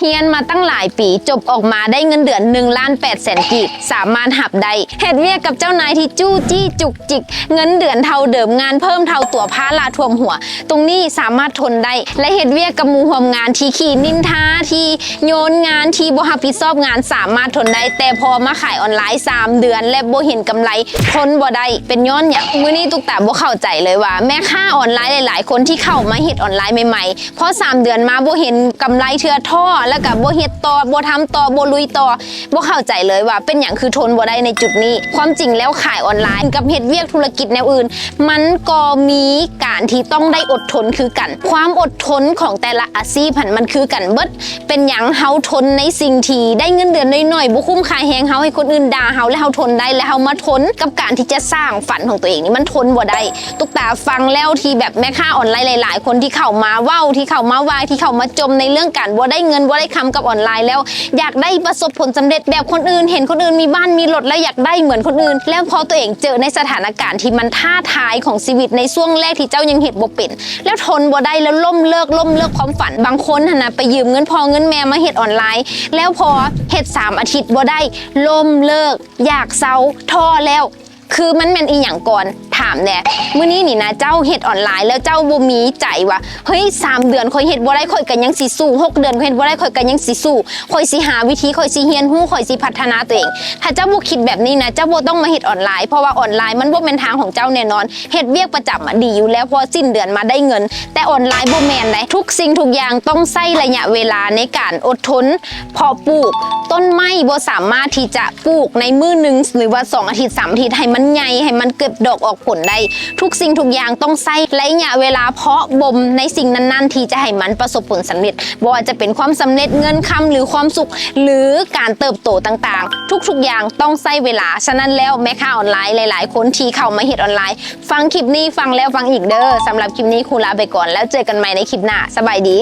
เฮียนมาตั้งหลายปีจบออกมาได้เงินเดือน1ล้าน8แสนกีบสามารถหับได้เฮ็ดเวียกกับเจ้านายที่จู้จี้จุกจิก เงินเดือนเท่าเดิมงานเพิ่มเท่าตัวผ้าลาท่วมหัว ตรงนี้สามารถทนได้ และเฮ็ดเวียกกับมูห่วมงานที่ขี้นินทาที่โยนงานที่บ่รับผิดชอบงานสามารถทนได้ แต่พอมาขายออนไลน์ 3 เดือน และบ่เห็นกำไรทนบ่ได้เป็นย้อนหยังมื้อนี้ตุกตาบ่เข้าใจเลยว่า แม่ค้าออนไลน์หลาย ๆ คนที่เข้ามาเฮ็ดออนไลน์ใหม่ๆเพราะสามเดือนมาบ่เห็นกำไรเทื่อท่อแล้วก็บ่เฮ็ดต่อบ่ทำต่อบ่ลุยต่อบ่เข้าใจเลยว่าเป็นหยังคือทนบ่ได้ในจุดนี้ ความจริงแล้วขายออนไลน์ กับเฮ็ดเวียกธุรกิจแนวอื่น มันก็มีการที่ต้องได้อดทนคือกัน ความอดทนของแต่ละอาชีพหันมันคือกันเบิดเป็นหยังเฮาทนในสิ่งที่ได้เงินเดือนน้อยๆบ่คุ้มค่าแฮงเฮาให้คนอื่นด่าเฮาและเฮาทนได้และเฮามาทนกับการที่จะสร้างฝันของตัวเองนี่มันทนบ่ได้ตุกตาฟังแล้วที่แบบแม่ค้าออนไลน์หลาย ๆ คนที่เข้ามาเว้าที่เข้ามาวายที่เข้ามาจมในเรื่องการบ่ได้เงินบ่ได้คำกับออนไลน์แล้ว อยากได้ประสบผลสำเร็จแบบคนอื่น เห็นคนอื่นมีบ้านมีรถแล้วอยากได้เหมือนคนอื่น แล้วพอตัวเองเจอในสถานการณ์ที่มันท้าทายของชีวิตในช่วงแรกที่เจ้ายังเห็ดบ่เป็น แล้วทนบ่ได้แล้วล่มเลิกล่มเลิกความฝันบางคนนะไปยืมเงินพอเงินแม่มาเห็ดออนไลน์ แล้วพอเห็ดสามอาทิตย์บ่ได้ล่มเลิก อยากเซาท้อแล้ว คือมันแม่นอีหยังก่อนามแน่มื้อนี้นี่นะเจ้าเฮ็ดออนไลน์แล้วเจ้าบ่มีใจว่าเฮ้ยสามเดือนข่อยเฮ็ดบ่ได้ข่อยก็ยังสิสู้หกเดือนข่อยเฮ็ดบ่ได้ข่อยก็ยังสิสู้ข่อยสิหาวิธีข่อยสิเรียนรู้ข่อยสิพัฒนาตัวเอง ถ้าเจ้าบ่คิดแบบนี้นะเจ้าบ่ต้องมาเฮ็ดออนไลน์เพราะว่าออนไลน์มันบ่เป็นทางของเจ้าแน่นอนเฮ็ดเวียกประจำอะดีอยู่แล้วพอสิ้นเดือนมาได้เงิน แต่ออนไลน์บ่แม่นเลยทุกสิ่งทุกอย่างต้องใช้ระยะเวลาในการอดทนพอปลูก ต้นไม้บ่สามารถที่จะปลูกในมือหนึ่งหรือว่า2อาทิตย์3อาทิตย์ให้มันใหญ่ให้มันเก็บดอกออกผลได้ทุกสิ่งทุกอย่างต้องใช้ระยะเวลาเพาะบ่มในสิ่งนั้นๆ ที่จะให้มันประสบผลสำเร็จบ่ว่าจะเป็นความสำเร็จเงินคำหรือความสุข หรือการเติบโตต่างๆ ทุกๆอย่างต้องใช้เวลาฉะนั้นแล้วแม่ค้าออนไลน์หลาย ๆ คนที่เข้ามาเฮ็ดออนไลน์ ฟังคลิปนี้ฟังแล้วฟังอีกเด้อสำหรับคลิปนี้ครูลาไปก่อนแล้วเจอกันใหม่ในคลิปหน้าสบายดี